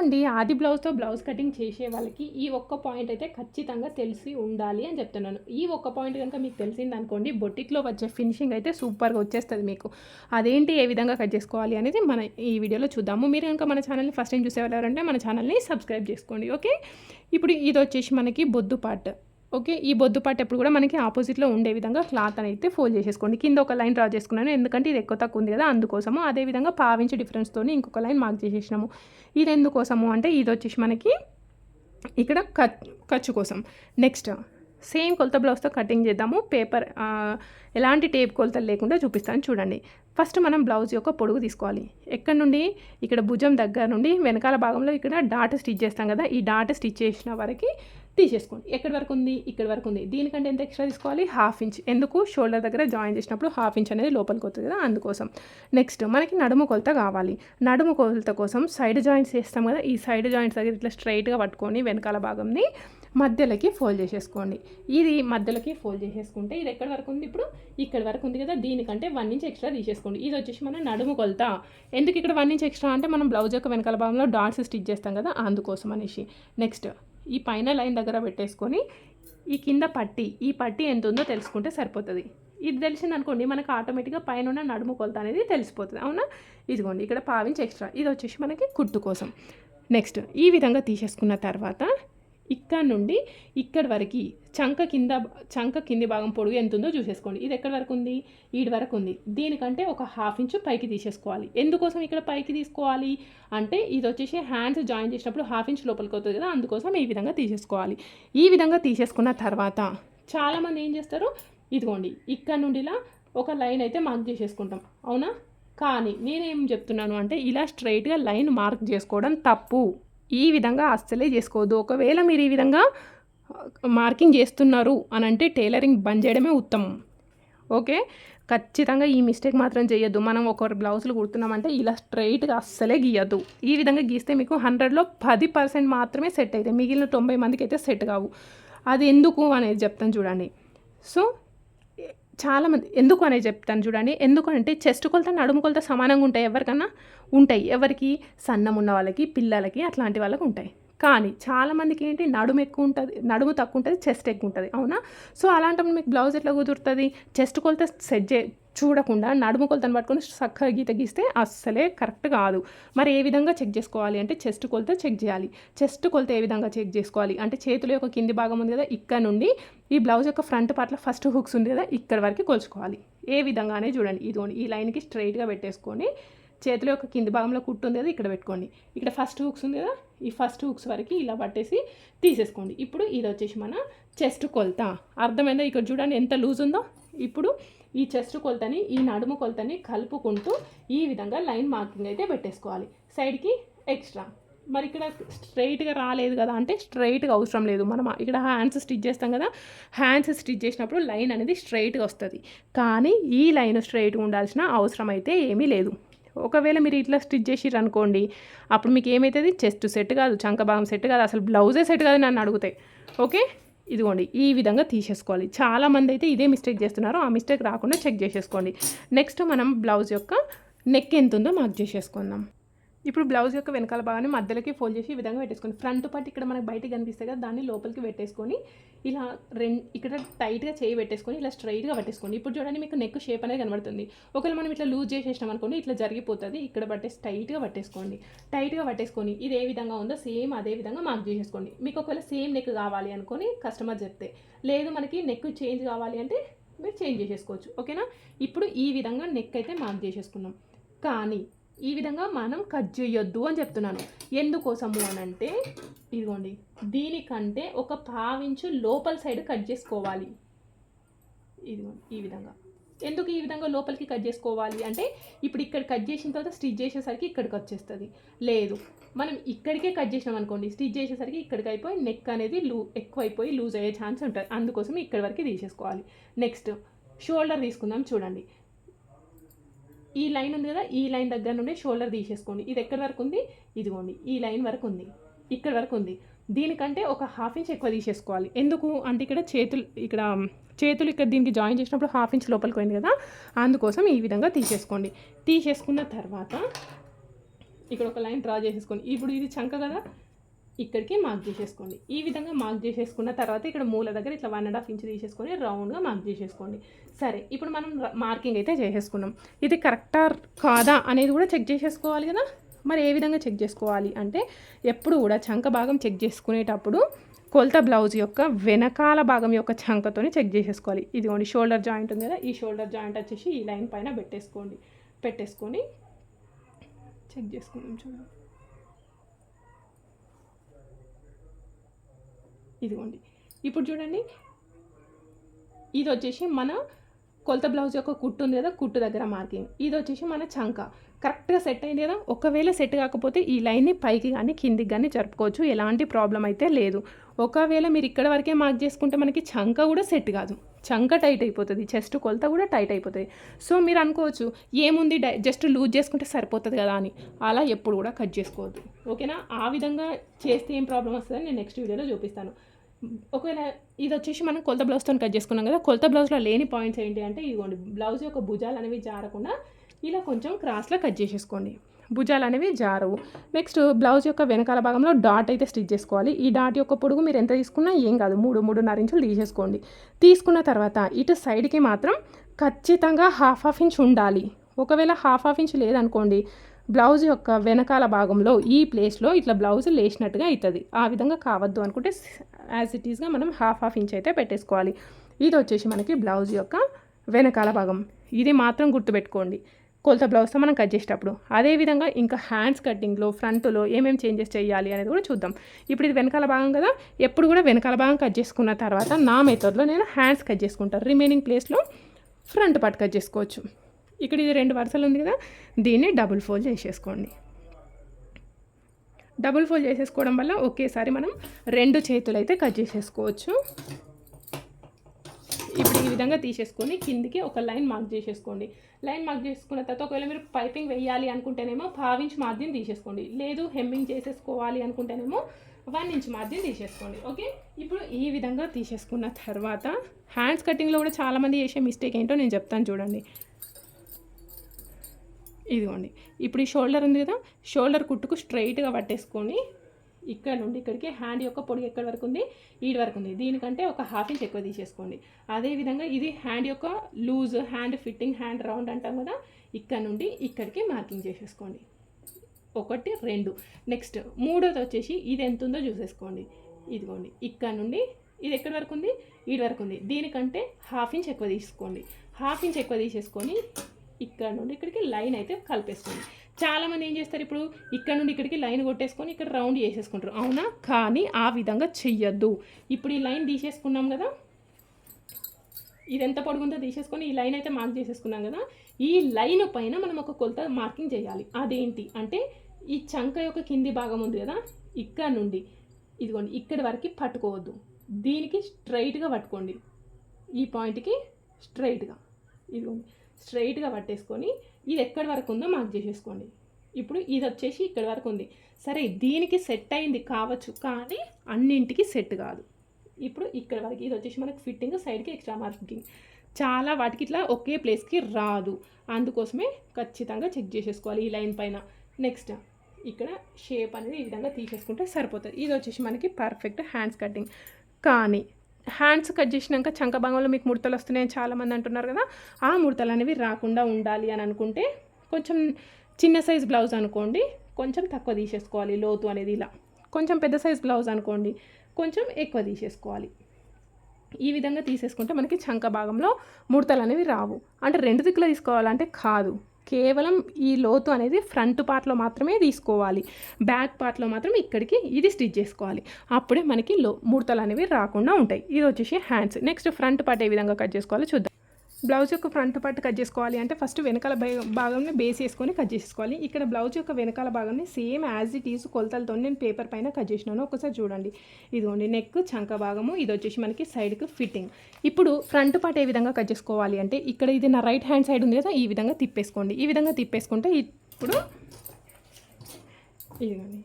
అండి ఆది బ్లౌజ్తో blouse cutting చేసే వాళ్ళకి ఈ ఒక్క పాయింట్ అయితే ఖచ్చితంగా తెలిసి ఉండాలి అని చెప్తున్నాను. ఈ ఒక్క పాయింట్ కనుక మీకు తెలిసింది అనుకోండి బొటిక్లో వచ్చే ఫినిషింగ్ అయితే సూపర్గా వచ్చేస్తుంది మీకు. అదేంటి ఏ విధంగా కట్ చేసుకోవాలి అనేది మన ఈ వీడియోలో చూద్దాము. మీరు కనుక మన ఛానల్ని ఫస్ట్ టైం చూసేవాళ్ళు ఎవరంటే మన ఛానల్ని సబ్స్క్రైబ్ చేసుకోండి ఓకే? ఇప్పుడు ఇది వచ్చేసి మనకి బొద్దు పార్ట్. ఓకే ఈ బొద్దు పార్ట్ ఎప్పుడు కూడా మనకి ఆపోజిట్లో ఉండే విధంగా క్లాత్ అనేది ఫోల్డ్ చేసేసుకోండి. కింద ఒక లైన్ డ్రా చేసుకున్నాను ఎందుకంటే ఇది ఎక్కువ తక్కువ ఉంది కదా అందుకోసము అదేవిధంగా పావించి డిఫరెన్స్తో ఇంకొక లైన్ మార్క్ చేసేసినాము. ఇది ఎందుకోసము అంటే ఇది వచ్చేసి మనకి ఇక్కడ ఖర్చు కోసం. నెక్స్ట్ సేమ్ కొలత బ్లౌజ్తో కటింగ్ చేద్దాము. పేపర్ ఎలాంటి టేప్ కొలతలు లేకుండా చూపిస్తాను చూడండి. ఫస్ట్ మనం బ్లౌజ్ యొక్క పొడుగు తీసుకోవాలి. ఎక్కడ నుండి? ఇక్కడ భుజం దగ్గర నుండి వెనకాల భాగంలో ఇక్కడ డాట్ స్టిచ్ చేస్తాం కదా ఈ డాట్ స్టిచ్ చేసిన వరకు తీసేసుకోండి. ఎక్కడి వరకు ఉంది? ఇక్కడ వరకు ఉంది. దీనికంటే ఎంత ఎక్స్ట్రా తీసుకోవాలి? Half inch. ఎందుకు? షోల్డర్ దగ్గర జాయిన్ చేసినప్పుడు హాఫ్ ఇంచ్ అనేది లోపలికి వస్తుంది కదా అందుకోసం. నెక్స్ట్ మనకి నడుము కొలత కావాలి. నడుము కొలత కోసం సైడ్ జాయింట్స్ చేస్తాం కదా ఈ సైడ్ జాయింట్స్ దగ్గర ఇట్లా స్ట్రైట్గా పట్టుకొని వెనకాల భాగంని మధ్యలోకి ఫోల్డ్ చేసేసుకోండి. ఇది మధ్యలోకి ఫోల్డ్ చేసేసుకుంటే ఇది ఎక్కడి వరకు ఉంది ఇప్పుడు? ఇక్కడ వరకు ఉంది కదా దీనికంటే వన్ ఇంచ్ ఎక్స్ట్రా తీసేసుకోండి. ఇది వచ్చేసి మన నడుము కొలత. ఎందుకు ఇక్కడ వన్ ఇంచ్ ఎక్స్ట్రా అంటే మనం బ్లౌజ్ యొక్క వెనకాల భాగంలో డాట్స్ స్టిచ్ చేస్తాం కదా అందుకోసం అనేసి. నెక్స్ట్ ఈ పైన లైన్ దగ్గర పెట్టేసుకొని ఈ కింద పట్టి ఈ పట్టి ఎంత ఉందో తెలుసుకుంటే సరిపోతుంది. ఇది తెలిసింది అనుకోండి మనకు ఆటోమేటిక్గా పైన ఉన్న నడుము కొలత అనేది తెలిసిపోతుంది. అవునా? ఇదిగోండి ఇక్కడ పావించి ఎక్స్ట్రా ఇది వచ్చేసి మనకి కుట్టు కోసం. నెక్స్ట్ ఈ విధంగా తీసేసుకున్న తర్వాత ఇక్కడ నుండి ఇక్కడ వరకు చంక కింద చంక కింది భాగం పొడుగు ఎంత ఉందో చూసేసుకోండి. ఇది ఎక్కడి వరకు ఉంది? ఈడి వరకు ఉంది. దీనికంటే ఒక హాఫ్ ఇంచు పైకి తీసేసుకోవాలి. ఎందుకోసం ఇక్కడ పైకి తీసుకోవాలి? అంటే ఇది వచ్చేసి హ్యాండ్స్ జాయిన్ చేసినప్పుడు హాఫ్ ఇంచ్ లోపలికి అవుతుంది కదా అందుకోసం ఈ విధంగా తీసేసుకోవాలి. ఈ విధంగా తీసేసుకున్న తర్వాత చాలామంది ఏం చేస్తారు? ఇదిగోండి ఇక్కడ నుండి ఇలా ఒక లైన్ అయితే మార్క్ చేసేసుకుంటాం. అవునా? కానీ నేనేం చెప్తున్నాను అంటే ఇలా స్ట్రైట్గా లైన్ మార్క్ చేసుకోవడం తప్పు. ఈ విధంగా అస్సలే చేసుకోవద్దు. ఒకవేళ మీరు ఈ విధంగా మార్కింగ్ చేస్తున్నారు అని అంటే టైలరింగ్ బంద్ చేయడమే ఉత్తమం. ఓకే? ఖచ్చితంగా ఈ మిస్టేక్ మాత్రం చేయొద్దు. మనం ఒకరు బ్లౌజులు కుడుతున్నామంటే ఇలా స్ట్రైట్గా అస్సలే గీయద్దు. ఈ విధంగా గీస్తే మీకు హండ్రెడ్లో పది పర్సెంట్ మాత్రమే సెట్ అవుతాయి మిగిలిన తొంభై మందికి అయితే సెట్ కావు. అది ఎందుకు అనేది చెప్తాను చూడండి. సో చాలామంది ఎందుకు అనేది చెప్తాను చూడండి. ఎందుకు అంటే చెస్ట్ కొలత నడుము కొలత సమానంగా ఉంటాయి ఎవరికన్నా. ఉంటాయి. ఎవరికి? సన్నం ఉన్న వాళ్ళకి పిల్లలకి అట్లాంటి వాళ్ళకి ఉంటాయి. కానీ చాలామందికి ఏంటి? నడుము ఎక్కువ ఉంటుంది నడుము తక్కువ ఉంటుంది చెస్ట్ ఎక్కువ ఉంటుంది. అవునా? సో అలాంటప్పుడు మీకు బ్లౌజ్ ఎట్లా కుదురుతుంది? చెస్ట్ కొలత సెట్ చే చూడకుండా నడుము కొలతను పట్టుకొని చక్కగా గీత గీస్తే అస్సలే కరెక్ట్ కాదు. మరి ఏ విధంగా చెక్ చేసుకోవాలి అంటే చెస్ట్ కొలత చెక్ చేయాలి. చెస్ట్ కొలత ఏ విధంగా చెక్ చేసుకోవాలి? అంటే చేతుల యొక్క కింది భాగం ఉంది కదా ఇక్కడ నుండి ఈ బ్లౌజ్ యొక్క ఫ్రంట్ పార్ట్లో ఫస్ట్ హుక్స్ ఉంది కదా ఇక్కడ వరకు కొలుచుకోవాలి. ఏ విధంగానే చూడండి. ఇదిగోండి ఈ లైన్కి స్ట్రైట్గా పెట్టేసుకొని చేతిలో ఒక కింది భాగంలో కుట్టు ఉంది కదా ఇక్కడ పెట్టుకోండి. ఇక్కడ ఫస్ట్ హుక్స్ ఉంది కదా ఈ ఫస్ట్ హుక్స్ వరకు ఇలా పట్టేసి తీసేసుకోండి. ఇప్పుడు ఇది వచ్చేసి మన చెస్ట్ కొలత. అర్థమైందా? ఇక్కడ చూడండి ఎంత లూజ్ ఉందో. ఇప్పుడు ఈ చెస్ట్ కొలతని ఈ నడుము కొలతని కలుపుకుంటూ ఈ విధంగా లైన్ మార్కింగ్ అయితే పెట్టేసుకోవాలి. సైడ్కి ఎక్స్ట్రా మరి ఇక్కడ స్ట్రైట్గా రాలేదు కదా అంటే స్ట్రైట్గా అవసరం లేదు. మనం ఇక్కడ హ్యాండ్స్ స్టిచ్ చేస్తాం కదా హ్యాండ్స్ స్టిచ్ చేసినప్పుడు లైన్ అనేది స్ట్రైట్గా వస్తుంది. కానీ ఈ లైన్ స్ట్రైట్గా ఉండాల్సిన అవసరం అయితే ఏమీ లేదు. ఒకవేళ మీరు ఇట్లా స్టిచ్ చేసిర్రు అనుకోండి అప్పుడు మీకు ఏమవుతుంది చెస్ట్ సెట్ కాదు చంక భాగం సెట్ కాదు అసలు బ్లౌజే సెట్ కాదు నన్ను అడుగుతాయి ఓకే? ఇదిగోండి ఈ విధంగా తీసేసుకోవాలి. చాలామంది అయితే ఇదే మిస్టేక్ చేస్తున్నారు ఆ మిస్టేక్ రాకుండా చెక్ చేసేసుకోండి. నెక్స్ట్ మనం బ్లౌజ్ యొక్క నెక్ ఎంత ఉందో మార్క్ చేసేసుకుందాం. ఇప్పుడు బ్లౌజ్ యొక్క వెనకాల భాగాన్ని మధ్యలోకి ఫోల్డ్ చేసి ఈ విధంగా పెట్టేసుకోండి. ఫ్రంట్ పార్ట్ ఇక్కడ మనకు బయటకి కనిపిస్తాయి కదా దాన్ని లోపలికి పెట్టేసుకొని ఇలా రెండు ఇక్కడ టైట్గా చేయి పెట్టేసుకొని ఇలా స్ట్రైట్గా పట్టేసుకోండి. ఇప్పుడు చూడండి మీకు నెక్ షేప్ అనేది కనబడుతుంది. ఒకవేళ మనం ఇట్లా లూజ్ చేసేసినాం అనుకోండి ఇట్లా జరిగిపోతుంది. ఇక్కడ పట్టేసి టైట్గా పట్టేసుకోండి. టైట్గా పట్టేసుకొని ఇది ఏ విధంగా ఉందో సేమ్ అదే విధంగా మార్క్ చేసేసుకోండి. మీకు ఒకవేళ సేమ్ నెక్ కావాలి అనుకొని కస్టమర్ చెప్తే. లేదు మనకి నెక్ చేంజ్ కావాలి అంటే మీరు చేంజ్ చేసేసుకోవచ్చు. ఓకేనా ఇప్పుడు ఈ విధంగా నెక్ అయితే మార్క్ చేసేసుకున్నాం. కానీ ఈ విధంగా మనం కట్ చేయొద్దు అని చెప్తున్నాను. ఎందుకోసము అని అంటే ఇదిగోండి దీనికంటే ఒక పావించు లోపల సైడ్ కట్ చేసుకోవాలి. ఇదిగోండి ఈ విధంగా. ఎందుకు ఈ విధంగా లోపలికి కట్ చేసుకోవాలి? అంటే ఇప్పుడు ఇక్కడ కట్ చేసిన తర్వాత స్టిచ్ చేసేసరికి ఇక్కడికి వచ్చేస్తుంది. లేదు మనం ఇక్కడికే కట్ చేసినాం అనుకోండి స్టిచ్ చేసేసరికి ఇక్కడికి అయిపోయి నెక్ అనేది లూ ఎక్కువ అయిపోయి లూజ్ అయ్యే ఛాన్స్ ఉంటుంది. అందుకోసం ఇక్కడి వరకు తీసేసుకోవాలి. నెక్స్ట్ షోల్డర్ తీసుకుందాం చూడండి. ఈ లైన్ ఉంది కదా ఈ లైన్ దగ్గర నుండి షోల్డర్ తీసేసుకోండి. ఇది ఎక్కడి వరకు ఉంది? ఇదిగోండి ఈ లైన్ వరకు ఉంది. ఇక్కడ వరకు ఉంది. దీనికంటే ఒక హాఫ్ ఇంచ్ ఎక్కువ తీసేసుకోవాలి. ఎందుకు? అంటే ఇక్కడ చేతులు ఇక్కడ చేతులు ఇక్కడ దీనికి జాయిన్ చేసినప్పుడు హాఫ్ ఇంచ్ లోపలికి పోయింది కదా అందుకోసం ఈ విధంగా తీసేసుకోండి. తీసేసుకున్న తర్వాత ఇక్కడ ఒక లైన్ డ్రా చేసేసుకోండి. ఇప్పుడు ఇది చంక కదా ఇక్కడికి మార్క్ చేసేసుకోండి. ఈ విధంగా మార్క్ చేసేసుకున్న తర్వాత ఇక్కడ మూల దగ్గర ఇట్లా వన్ అండ్ హాఫ్ ఇంచ్ తీసేసుకొని రౌండ్గా మార్క్ చేసేసుకోండి. సరే ఇప్పుడు మనం మార్కింగ్ అయితే చేసేసుకున్నాం. ఇది కరెక్టా కాదా అనేది కూడా చెక్ చేసేసుకోవాలి కదా? మరి ఏ విధంగా చెక్ చేసుకోవాలి అంటే ఎప్పుడు కూడా చంక భాగం చెక్ చేసుకునేటప్పుడు కొలత బ్లౌజ్ యొక్క వెనకాల భాగం యొక్క చంకతోని చెక్ చేసేసుకోవాలి. ఇదిగోండి షోల్డర్ జాయింట్ ఉంది కదా? ఈ షోల్డర్ జాయింట్ వచ్చేసి ఈ లైన్ పైన పెట్టేసుకోండి. పెట్టేసుకొని చెక్ చేసుకుందాం చూడండి. ఇదిగోండి. ఇప్పుడు చూడండి. ఇది వచ్చేసి మన కొలత బ్లౌజ్ యొక్క కుట్టు ఉంది కదా కుట్టు దగ్గర మార్కింగ్. ఇది వచ్చేసి మన చంక. కరెక్ట్గా సెట్ అయింది కదా? ఒకవేళ సెట్ కాకపోతే ఈ లైన్ని పైకి కానీ కిందికి కానీ జరుపుకోవచ్చు. ఎలాంటి ప్రాబ్లం అయితే లేదు. ఒకవేళ మీరు ఇక్కడ వరకే మార్క్ చేసుకుంటే మనకి చంక కూడా సెట్ కాదు. చంక టైట్ అయిపోతుంది. చెస్ట్ కొలత కూడా టైట్ అయిపోతుంది. సో మీరు అనుకోవచ్చు ఏముంది డై జస్ట్ లూజ్ చేసుకుంటే సరిపోతుంది కదా అని. అలా ఎప్పుడు కూడా కట్ చేసుకోవద్దు. ఓకేనా? ఆ విధంగా చేస్తే ఏం ప్రాబ్లం వస్తుందని నేను నెక్స్ట్ వీడియోలో చూపిస్తాను. ఒకవేళ ఇది వచ్చేసి మనం కొలత బ్లౌజ్తో కట్ చేసుకున్నాం కదా కొలత బ్లౌజ్లో లేని పాయింట్స్ ఏంటి అంటే ఇదిగోండి బ్లౌజ్ యొక్క భుజాలు అనేవి జారకుండా ఇలా కొంచెం క్రాస్లో కట్ చేసేసుకోండి. భుజాలు అనేవి జారవు. నెక్స్ట్ బ్లౌజ్ యొక్క వెనకాల భాగంలో డాట్ అయితే స్టిచ్ చేసుకోవాలి. ఈ డాట్ యొక్క పొడుగు మీరు ఎంత తీసుకున్నా ఏం కాదు మూడు మూడున్నర ఇంచులు తీసేసుకోండి. తీసుకున్న తర్వాత ఇటు సైడ్కి మాత్రం ఖచ్చితంగా హాఫ్ హాఫ్ ఇంచ్ ఉండాలి. ఒకవేళ హాఫ్ హాఫ్ ఇంచ్ లేదనుకోండి బ్లౌజ్ యొక్క వెనకాల భాగంలో ఈ ప్లేస్లో ఇట్లా బ్లౌజ్ లేచినట్టుగా అవుతుంది ఆ విధంగా కావద్దు అనుకుంటే యాజ్ ఇట్ ఈస్గా మనం హాఫ్ హాఫ్ ఇంచ్ అయితే పెట్టేసుకోవాలి. ఇది వచ్చేసి మనకి బ్లౌజ్ యొక్క వెనకాల భాగం. ఇది మాత్రం గుర్తుపెట్టుకోండి. కొలత బ్లౌజ్తో మనం కట్ చేసేటప్పుడు. అదేవిధంగా ఇంకా హ్యాండ్స్ కటింగ్లో ఫ్రంట్లో ఏమేమి చేంజెస్ చేయాలి అనేది కూడా చూద్దాం. ఇప్పుడు ఇది వెనకాల భాగం కదా? ఎప్పుడు కూడా వెనకాల భాగం కట్ చేసుకున్న తర్వాత నా మెథడ్లో నేను హ్యాండ్స్ కట్ చేసుకుంటాను రిమైనింగ్ ప్లేస్లో ఫ్రంట్ పార్ట్ కట్ చేసుకోవచ్చు. ఇక్కడ ఇది రెండు వరుసలు ఉంది కదా? దీన్ని డబుల్ ఫోల్డ్ చేసేసుకోండి. డబుల్ ఫోల్డ్ చేసేసుకోవడం వల్ల ఒకేసారి మనం రెండు చేతులు అయితే కట్ చేసేసుకోవచ్చు. ఇప్పుడు ఈ విధంగా తీసేసుకొని కిందికి ఒక లైన్ మార్క్ చేసేసుకోండి. లైన్ మార్క్ చేసుకున్న తర్వాత ఒకవేళ మీరు పైపింగ్ వేయాలి అనుకుంటేనేమో ఇంచ్ మార్జిన్ తీసేసుకోండి. లేదు హెమ్మింగ్ చేసేసుకోవాలి అనుకుంటేనేమో వన్ ఇంచ్ మార్జిన్ తీసేసుకోండి. ఓకే? ఇప్పుడు ఈ విధంగా తీసేసుకున్న తర్వాత హ్యాండ్స్ కటింగ్లో కూడా చాలామంది చేసే మిస్టేక్ ఏంటో నేను చెప్తాను చూడండి. ఇదిగోండి. ఇప్పుడు ఈ షోల్డర్ ఉంది కదా షోల్డర్ కుట్టుకు స్ట్రైట్గా పట్టేసుకొని ఇక్కడ నుండి ఇక్కడికి హ్యాండ్ యొక్క పొడి ఎక్కడి వరకు ఉంది? ఈడ వరకు ఉంది. దీనికంటే ఒక హాఫ్ ఇంచ్ ఎక్కువ తీసేసుకోండి. అదేవిధంగా ఇది హ్యాండ్ యొక్క loose hand fitting hand round అంటాం కదా ఇక్కడ నుండి ఇక్కడికి మార్కింగ్ చేసేసుకోండి. ఒకటి రెండు. నెక్స్ట్ మూడోది వచ్చేసి ఇది ఎంత ఉందో చూసేసుకోండి. ఇదిగోండి. ఇక్కడ నుండి ఇది ఎక్కడి వరకు ఉంది? ఈడ వరకు ఉంది. దీనికంటే హాఫ్ ఇంచ్ ఎక్కువ తీసుకోండి. హాఫ్ ఇంచ్ ఎక్కువ తీసేసుకొని ఇక్కడ నుండి ఇక్కడికి లైన్ అయితే కలిపేసుకోండి చాలామంది ఏం చేస్తారు ఇప్పుడు? ఇక్కడ నుండి ఇక్కడికి లైన్ కొట్టేసుకొని ఇక్కడ రౌండ్ చేసేసుకుంటారు. అవునా? కానీ ఆ విధంగా చెయ్యొద్దు. ఇప్పుడు ఈ లైన్ తీసేసుకున్నాం కదా? ఇది ఎంత పొడుగుందో తీసేసుకొని ఈ లైన్ అయితే మార్క్ చేసేసుకున్నాం కదా? ఈ లైన్ పైన మనం ఒక కొలత మార్కింగ్ చేయాలి. అదేంటి? అంటే ఈ చంక యొక్క కింది భాగం ఉంది కదా? ఇక్కడ నుండి. ఇదిగోండి ఇక్కడి వరకు పట్టుకోవద్దు. దీనికి స్ట్రైట్గా పట్టుకోండి. ఈ పాయింట్కి స్ట్రైట్గా. ఇదిగోండి. స్ట్రైట్గా పట్టేసుకొని ఇది ఎక్కడి వరకు ఉందో మార్క్ చేసేసుకోండి. ఇప్పుడు ఇది వచ్చేసి ఇక్కడి వరకు ఉంది. సరే దీనికి సెట్ అయింది కావచ్చు కానీ అన్నింటికి సెట్ కాదు. ఇప్పుడు ఇక్కడ వరకు ఇది వచ్చేసి మనకు ఫిట్టింగ్ సైడ్కి ఎక్స్ట్రా మార్కింగ్. చాలా వాటికి ఇట్లా ఒకే ప్లేస్కి రాదు. అందుకోసమే ఖచ్చితంగా చెక్ చేసేసుకోవాలి ఈ లైన్ పైన. నెక్స్ట్ ఇక్కడ షేప్ అనేది ఈ విధంగా తీసేసుకుంటే సరిపోతుంది. ఇది వచ్చేసి మనకి పర్ఫెక్ట్ హ్యాండ్స్ కటింగ్. కానీ హ్యాండ్స్ కట్ చేసినాక చంకభాగంలో మీకు ముడతలు వస్తున్నాయని చాలామంది అంటున్నారు కదా ఆ ముడతలు అనేవి రాకుండా ఉండాలి అని అనుకుంటే కొంచెం చిన్న సైజ్ బ్లౌజ్ అనుకోండి కొంచెం తక్కువ తీసేసుకోవాలి లోతు అనేది ఇలా. కొంచెం పెద్ద సైజ్ బ్లౌజ్ అనుకోండి కొంచెం ఎక్కువ తీసేసుకోవాలి. ఈ విధంగా తీసేసుకుంటే మనకి చంక భాగంలో ముడతలు అనేవి రావు. అంటే రెండు దిక్కులు తీసుకోవాలంటే కాదు. కేవలం ఈ లోతు అనేది ఫ్రంట్ పార్ట్లో మాత్రమే తీసుకోవాలి. బ్యాక్ పార్ట్లో మాత్రం ఇక్కడికి ఇది స్టిచ్ చేసుకోవాలి. అప్పుడే మనకి లో ముడతలు అనేవి రాకుండా ఉంటాయి. ఇది వచ్చేసి హ్యాండ్స్. నెక్స్ట్ ఫ్రంట్ పార్ట్ ఏ విధంగా కట్ చేసుకోవాలో చూద్దాం. బ్లౌజ్ యొక్క ఫ్రంట్ పార్ట్ కట్ చేసుకోవాలి అంటే ఫస్ట్ వెనకాల భాగంని బేస్ చేసుకొని కట్ చేసుకోవాలి. ఇక్కడ బ్లౌజ్ యొక్క వెనకాల భాగంని సేమ్ యాజ్ ఇట్ ఈజ్ కొలతలతో నేను పేపర్ పైన కట్ చేసినాను. ఒకసారి చూడండి. ఇదిగోండి నెక్ చంక భాగము. ఇది వచ్చేసి మనకి సైడ్కి ఫిట్టింగ్ ఇప్పుడు ఫ్రంట్ పార్ట్ ఏ విధంగా కట్ చేసుకోవాలి అంటే ఇక్కడ ఇది నా రైట్ హ్యాండ్ సైడ్ ఉంది కదా ఈ విధంగా తిప్పేసుకోండి. ఈ విధంగా తిప్పేసుకుంటే ఇప్పుడు ఇదిగోండి.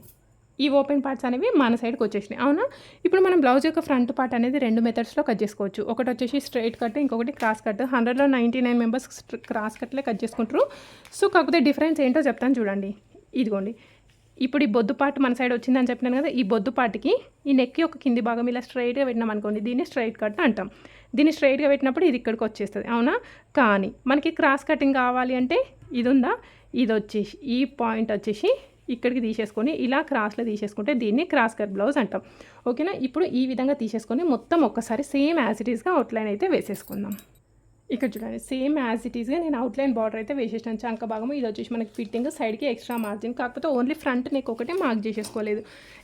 ఈ ఓపెన్ పార్ట్స్ అనేవి మన సైడ్కి వచ్చేసినాయి. అవునా? ఇప్పుడు మనం బ్లౌజ్ యొక్క ఫ్రంట్ పార్ట్ అనేది రెండు మెథడ్స్లో కట్ చేసుకోవచ్చు. ఒకటి వచ్చేసి స్ట్రైట్ కట్ ఇంకొకటి క్రాస్ కట్. హండ్రెడ్లో నైంటీ నైన్ మెంబర్స్ క్రాస్ కట్లే కట్ చేసుకుంటారు. సో కాకపోతే డిఫరెన్స్ ఏంటో చెప్తాను చూడండి. ఇదిగోండి. ఇప్పుడు ఈ బొద్దు పార్ట్ మన సైడ్ వచ్చిందని చెప్పినాను కదా ఈ బొద్దు పార్ట్కి ఈ నెక్ యొక్క కింది భాగం ఇలా స్ట్రైట్గా పెట్టినాం అనుకోండి దీన్ని స్ట్రైట్ కట్ అంటాం. దీన్ని స్ట్రైట్గా పెట్టినప్పుడు ఇది ఇక్కడికి వచ్చేస్తుంది. అవునా? కానీ మనకి క్రాస్ కటింగ్ కావాలి అంటే ఇది ఉందా ఇది వచ్చేసి ఈ పాయింట్ వచ్చేసి ఇక్కడికి తీసేసుకొని ఇలా క్రాస్లో తీసేసుకుంటే దీన్ని క్రాస్ కట్ బ్లౌజ్ అంటాం. ఓకేనా? ఇప్పుడు ఈ విధంగా తీసేసుకొని మొత్తం ఒక్కసారి సేమ్ యాజ్ ఇట్ ఈస్గా అవుట్లైన్ అయితే వేసేసుకుందాం. ఇక్కడ చూడండి సేమ్ యాజ్ ఇట్ ఈస్గా నేను అవుట్లైన్ బార్డర్ అయితే వేసేసాను చంక భాగము ఇది వచ్చేసి మనకి ఫిట్టింగ్ సైడ్కి ఎక్స్ట్రా మార్జిన్. కాకపోతే ఓన్లీ ఫ్రంట్ నెక్ ఒకటే మార్క్ చేసేసుకోలేదు.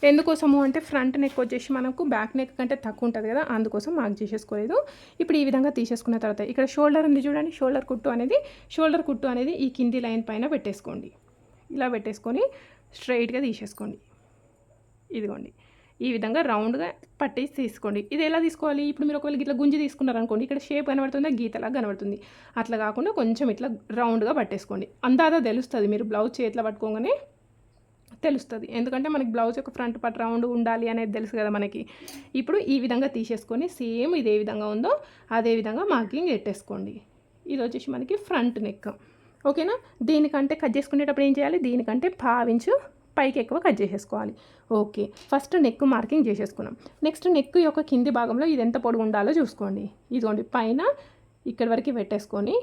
ఎందుకోసము అంటే ఫ్రంట్ నెక్ వచ్చేసి మనకు బ్యాక్ నెక్ కంటే తక్కువ ఉంటుంది కదా అందుకోసం మార్క్ చేసేసుకోలేదు. ఇప్పుడు ఈ విధంగా తీసేసుకున్న తర్వాత ఇక్కడ షోల్డర్ ఉంది చూడండి షోల్డర్ కుట్టు అనేది షోల్డర్ కుట్టు అనేది ఈ కింది లైన్ పైన పెట్టేసుకోండి. ఇలా పెట్టేసుకొని స్ట్రైట్గా తీసేసుకోండి. ఇదిగోండి. ఈ విధంగా రౌండ్గా పట్టేసి తీసుకోండి. ఇది ఎలా తీసుకోవాలి? ఇప్పుడు మీరు ఒకవేళ ఇట్లా గుంజి తీసుకున్నారు అనుకోండి ఇక్కడ షేప్ కనబడుతుందా? గీతలా కనబడుతుంది. అట్లా కాకుండా కొంచెం ఇట్లా రౌండ్గా పట్టేసుకోండి. అందాదా తెలుస్తుంది. మీరు బ్లౌజ్ చేతిలో పట్టుకోగానే తెలుస్తుంది. ఎందుకంటే మనకి బ్లౌజ్ యొక్క ఫ్రంట్ పట్ రౌండ్ ఉండాలి అనేది తెలుసు కదా మనకి. ఇప్పుడు ఈ విధంగా తీసేసుకొని సేమ్ ఇదే విధంగా ఉందో అదే విధంగా మార్కింగ్ పెట్టేసుకోండి. ఇది వచ్చేసి మనకి ఫ్రంట్ నెక్. ఓకేనా? దీనికంటే కట్ చేసుకునేటప్పుడు ఏం చేయాలి? దీనికంటే పావించు పైకి ఎక్కువ కట్ చేసేసుకోవాలి. ఓకే. ఫస్ట్ నెక్ మార్కింగ్ చేసేసుకున్నాం. నెక్స్ట్ నెక్ యొక్క కింది భాగంలో ఇది ఎంత పొడుగు ఉండాలో చూసుకోండి. ఇదిగోండి పైన ఇక్కడి వరకు పెట్టేసుకొని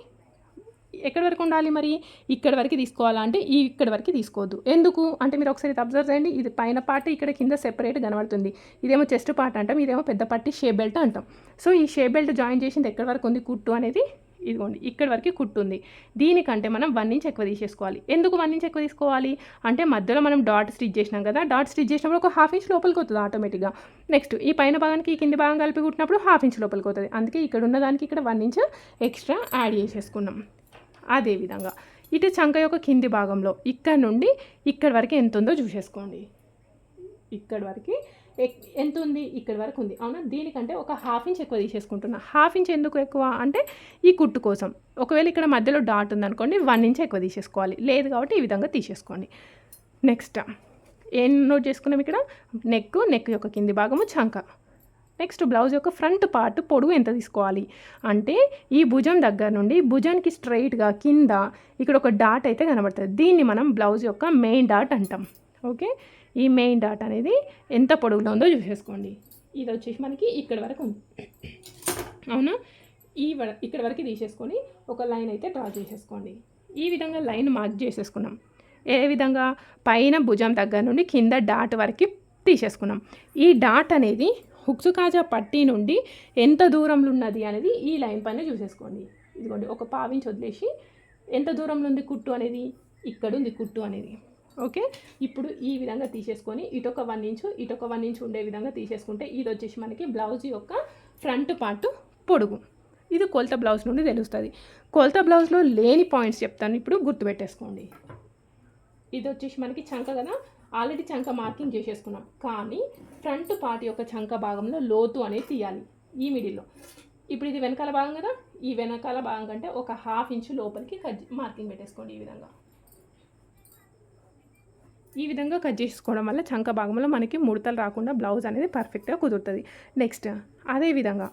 ఎక్కడి వరకు ఉండాలి మరి? ఇక్కడ వరకు తీసుకోవాలా అంటే ఈ ఇక్కడ వరకు తీసుకోవద్దు. ఎందుకు? అంటే మీరు ఒకసారి అబ్జర్వ్ చేయండి. ఇది పైన పార్ట్ ఇక్కడ కింద సెపరేట్ కనబడుతుంది. ఇదేమో చెస్ట్ పార్ట్ అంటాం. ఇదేమో పెద్ద పట్టి షే బెల్ట్ అంటాం. సో ఈ షే బెల్ట్ జాయిన్ చేసింది ఎక్కడి వరకు ఉంది? కుట్టు అనేది ఇదిగోండి ఇక్కడ వరకు కుట్టుంది. దీనికంటే మనం వన్ ఇంచ్ ఎక్కువ తీసేసుకోవాలి. ఎందుకు వన్ ఇంచ్ ఎక్కువ తీసుకోవాలి? అంటే మధ్యలో మనం డాట్ స్టిచ్ చేసినాం కదా డాట్ స్టిచ్ చేసినప్పుడు ఒక హాఫ్ ఇంచ్ లోపలికి వస్తుంది ఆటోమేటిక్గా. నెక్స్ట్ ఈ పైన భాగానికి ఈ కింది భాగం కలిపి కుట్టినప్పుడు హాఫ్ ఇంచ్ లోపలికి అవుతుంది అందుకే ఇక్కడ ఉన్న దానికి ఇక్కడ వన్ ఇంచ్ ఎక్స్ట్రా యాడ్ చేసేసుకున్నాం. అదేవిధంగా ఇటు చంక యొక్క కింది భాగంలో ఇక్కడ నుండి ఇక్కడ వరకు ఎంత ఉందో చూసేసుకోండి. ఇక్కడ వరకు ఎంత ఉంది ఇక్కడ వరకు ఉంది. అవునా? దీనికంటే ఒక హాఫ్ ఇంచ్ ఎక్కువ తీసేసుకుంటున్నా. హాఫ్ ఇంచ్ ఎందుకు ఎక్కువ? అంటే ఈ కుట్టు కోసం. ఒకవేళ ఇక్కడ మధ్యలో డాట్ ఉందనుకోండి వన్ ఇంచ్ ఎక్కువ తీసేసుకోవాలి. లేదు కాబట్టి ఈ విధంగా తీసేసుకోండి. నెక్స్ట్ ఏం నోట్ చేసుకున్నాం ఇక్కడ? నెక్ నెక్ యొక్క కింది భాగము చంక. నెక్స్ట్ బ్లౌజ్ యొక్క ఫ్రంట్ పార్ట్ పొడవు ఎంత తీసుకోవాలి? అంటే ఈ భుజం దగ్గర నుండి భుజానికి స్ట్రైట్గా కింద ఇక్కడ ఒక డాట్ అయితే కనబడుతుంది. దీన్ని మనం బ్లౌజ్ యొక్క మెయిన్ డాట్ అంటాం. ఓకే? ఈ మెయిన్ డాట్ అనేది ఎంత పొడవులో ఉందో చూసేసుకోండి. ఇది వచ్చేసి మనకి ఇక్కడ వరకు ఉంది. అవునా? ఈ వ- ఇక్కడ వరకు తీసేసుకొని ఒక లైన్ అయితే డ్రా చేసేసుకోండి. ఈ విధంగా లైన్ మార్క్ చేసేసుకున్నాం. ఏ విధంగా? పైన భుజం దగ్గర నుండి కింద డాట్ వరకు తీసేసుకున్నాం. ఈ డాట్ అనేది హుక్సు కాజా పట్టీ నుండి ఎంత దూరంలో ఉన్నది అనేది ఈ లైన్ పైన చూసేసుకోండి. ఇదిగోండి ఒక పావించి వదిలేసి ఎంత దూరంలో ఉంది కుట్టు అనేది? ఇక్కడ ఉంది కుట్టు అనేది. ఓకే? ఇప్పుడు ఈ విధంగా తీసేసుకొని ఇటొక వన్ ఇంచు ఇటొక వన్ ఇంచు ఉండే విధంగా తీసేసుకుంటే ఇది వచ్చేసి మనకి బ్లౌజ్ యొక్క ఫ్రంట్ పార్ట్ పొడుగు. ఇది కొలత బ్లౌజ్ నుండి తెలుస్తుంది. కొలత బ్లౌజ్లో లేని పాయింట్స్ చెప్తాను. ఇప్పుడు గుర్తుపెట్టేసుకోండి. ఇది వచ్చేసి మనకి చంక కదా? ఆల్రెడీ చంక మార్కింగ్ చేసేసుకున్నాం. కానీ ఫ్రంట్ పార్ట్ యొక్క చంక భాగంలో లోతు అనేది తీయాలి ఈ మిడిల్లో ఇప్పుడు ఇది వెనకాల భాగం కదా? ఈ వెనకాల భాగం కంటే ఒక హాఫ్ ఇంచు లోపలికి కట్ మార్కింగ్ పెట్టేసుకోండి ఈ విధంగా. ఈ విధంగా కట్ చేసుకోవడం వల్ల చంక భాగంలో మనకి ముడతలు రాకుండా బ్లౌజ్ అనేది పర్ఫెక్ట్గా కుదురుతుంది. నెక్స్ట్ అదే విధంగా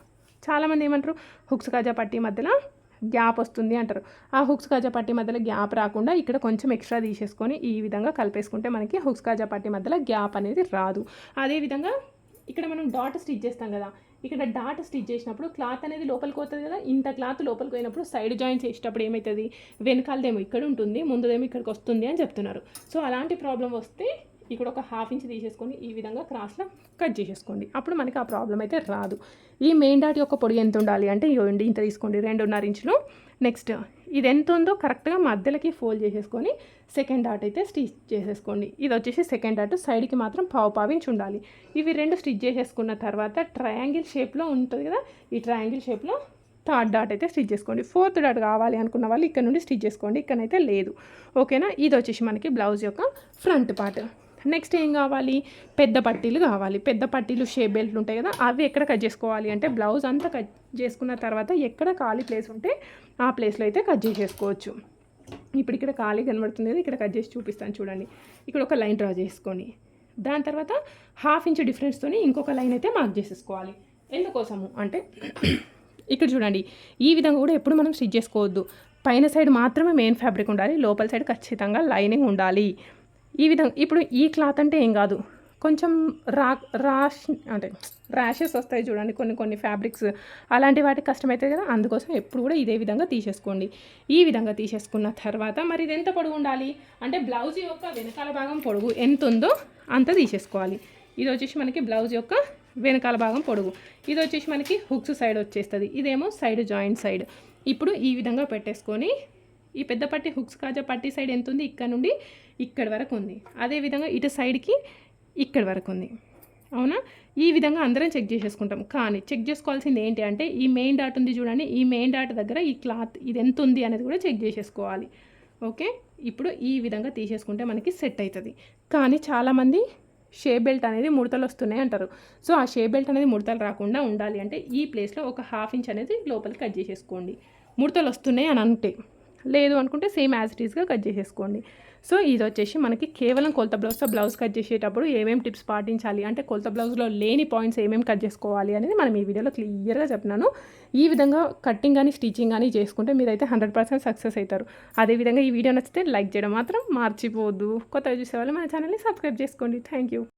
చాలామంది ఏమంటారు హుక్స్ కాజా పట్టి మధ్యలో గ్యాప్ వస్తుంది అంటారు. ఆ హుక్స్ కాజా పట్టి మధ్యలో గ్యాప్ రాకుండా ఇక్కడ కొంచెం ఎక్స్ట్రా తీసేసుకొని ఈ విధంగా కలిపేసుకుంటే మనకి హుక్స్ కాజా పట్టీ మధ్యలో గ్యాప్ అనేది రాదు. అదేవిధంగా ఇక్కడ మనం డాట్ స్టిచ్ చేస్తాం కదా ఇక్కడ డాట్ స్టిచ్ చేసినప్పుడు క్లాత్ అనేది లోపలికి పోతుంది కదా ఇంత క్లాత్ లోపలికి పోయినప్పుడు సైడ్ జాయింట్స్ వేసేటప్పుడు ఏమవుతుంది వెనకాలదేమో ఇక్కడ ఉంటుంది ముందుదేమో ఇక్కడికి వస్తుంది అని చెప్తున్నారు. సో అలాంటి ప్రాబ్లం వస్తే ఇక్కడ ఒక హాఫ్ ఇంచ్ తీసేసుకొని ఈ విధంగా క్రాస్లో కట్ చేసేసుకోండి. అప్పుడు మనకి ఆ ప్రాబ్లం అయితే రాదు. ఈ మెయిన్ డాట్ యొక్క పొడి ఎంత ఉండాలి అంటే ఇవ్వండి ఇంత తీసుకోండి రెండున్నర ఇంచులు. నెక్స్ట్ ఇది ఎంత ఉందో కరెక్ట్గా మధ్యలోకి ఫోల్డ్ చేసేసుకొని సెకండ్ డాట్ అయితే స్టిచ్ చేసేసుకోండి. ఇది వచ్చేసి సెకండ్ డాట్ సైడ్కి మాత్రం పావు పావించి ఉండాలి. ఇవి రెండు స్టిచ్ చేసేసుకున్న తర్వాత ట్రయాంగిల్ షేప్లో ఉంటుంది కదా ఈ ట్రయాంగిల్ షేప్లో థర్డ్ డాట్ అయితే స్టిచ్ చేసుకోండి. ఫోర్త్ డాట్ కావాలి అనుకున్న వాళ్ళు ఇక్కడ నుండి స్టిచ్ చేసుకోండి ఇక్కడైతే లేదు. ఓకేనా ఇది వచ్చేసి మనకి బ్లౌజ్ యొక్క ఫ్రంట్ పార్ట్ నెక్స్ట్ ఏం కావాలి? పెద్ద పట్టీలు కావాలి. పెద్ద పట్టీలు షేప్ బెల్ట్లు ఉంటాయి కదా అవి ఎక్కడ కట్ చేసుకోవాలి అంటే బ్లౌజ్ అంతా కట్ చేసుకున్న తర్వాత ఎక్కడ ఖాళీ ప్లేస్ ఉంటే ఆ ప్లేస్లో అయితే కట్ చేసేసుకోవచ్చు. ఇప్పుడు ఇక్కడ ఖాళీ కనబడుతుంది కదా ఇక్కడ కట్ చేసి చూపిస్తాను చూడండి. ఇక్కడ ఒక లైన్ డ్రా చేసుకొని దాని తర్వాత హాఫ్ ఇంచ్ డిఫరెన్స్తోని ఇంకొక లైన్ అయితే మార్క్ చేసేసుకోవాలి. ఎందుకోసము? అంటే ఇక్కడ చూడండి ఈ విధంగా కూడా ఎప్పుడు మనం స్టిచ్ చేసుకోవద్దు. పైన సైడ్ మాత్రమే మెయిన్ ఫ్యాబ్రిక్ ఉండాలి లోపల సైడ్ ఖచ్చితంగా లైనింగ్ ఉండాలి. ఈ విధంగా ఇప్పుడు ఈ క్లాత్ అంటే ఏం కాదు. కొంచెం రా రాష్ అంటే ర్యాషెస్ వస్తాయి చూడండి కొన్ని కొన్ని ఫ్యాబ్రిక్స్. అలాంటి వాటికి కష్టమవుతుంది కదా అందుకోసం ఎప్పుడు కూడా ఇదే విధంగా తీసేసుకోండి. ఈ విధంగా తీసేసుకున్న తర్వాత మరి ఇది ఎంత పొడుగు ఉండాలి? అంటే బ్లౌజ్ యొక్క వెనకాల భాగం పొడుగు ఎంత ఉందో అంత తీసేసుకోవాలి. ఇది వచ్చేసి మనకి బ్లౌజ్ యొక్క వెనకాల భాగం పొడుగు. ఇది వచ్చేసి మనకి హుక్స్ సైడ్ వచ్చేస్తుంది. ఇదేమో సైడ్ జాయింట్ సైడ్. ఇప్పుడు ఈ విధంగా పెట్టేసుకొని ఈ పెద్ద పట్టి హుక్స్ కాజా పట్టి సైడ్ ఎంత ఉంది? ఇక్కడ నుండి ఇక్కడ వరకు ఉంది. అదేవిధంగా ఇటు సైడ్కి ఇక్కడ వరకు ఉంది. అవునా? ఈ విధంగా అందరం చెక్ చేసేసుకుంటాం. కానీ చెక్ చేసుకోవాల్సింది ఏంటి అంటే ఈ మెయిన్ డాట్ ఉంది చూడండి. ఈ మెయిన్ డాట్ దగ్గర ఈ క్లాత్ ఇది ఎంత ఉంది అనేది కూడా చెక్ చేసేసుకోవాలి. ఓకే? ఇప్పుడు ఈ విధంగా తీసేసుకుంటే మనకి సెట్ అవుతుంది కానీ చాలామంది షే బెల్ట్ అనేది ముడతలు వస్తున్నాయి అంటారు. సో ఆ షే బెల్ట్ అనేది ముడతలు రాకుండా ఉండాలి అంటే ఈ ప్లేస్లో ఒక హాఫ్ ఇంచ్ అనేది లోపలికి కట్ చేసేసుకోండి. ముడతలు వస్తున్నాయి అని అంటే లేదు అనుకుంటే సేమ్ యాజ్ ఇట్ ఈస్గా కట్ చేసేసుకోండి. సో ఇది వచ్చేసి మనకి కేవలం కొలత బ్లౌజ్తో బ్లౌజ్ కట్ చేసేటప్పుడు ఏమేమి టిప్స్ పాటించాలి? అంటే కొలత బ్లౌజ్లో లేని పాయింట్స్ ఏమేమి కట్ చేసుకోవాలి అనేది మనం ఈ వీడియోలో క్లియర్గా చెప్పినాను ఈ విధంగా కటింగ్ కానీ స్టిచ్చింగ్ కానీ చేసుకుంటే మీరైతే హండ్రెడ్ పర్సెంట్ సక్సెస్ అవుతారు అదేవిధంగా ఈ వీడియో నచ్చితే లైక్ చేయడం మాత్రం మర్చిపోవద్దు కొత్తగా చూసేవాళ్ళు మన ఛానల్ని సబ్స్క్రైబ్ చేసుకోండి. Thank you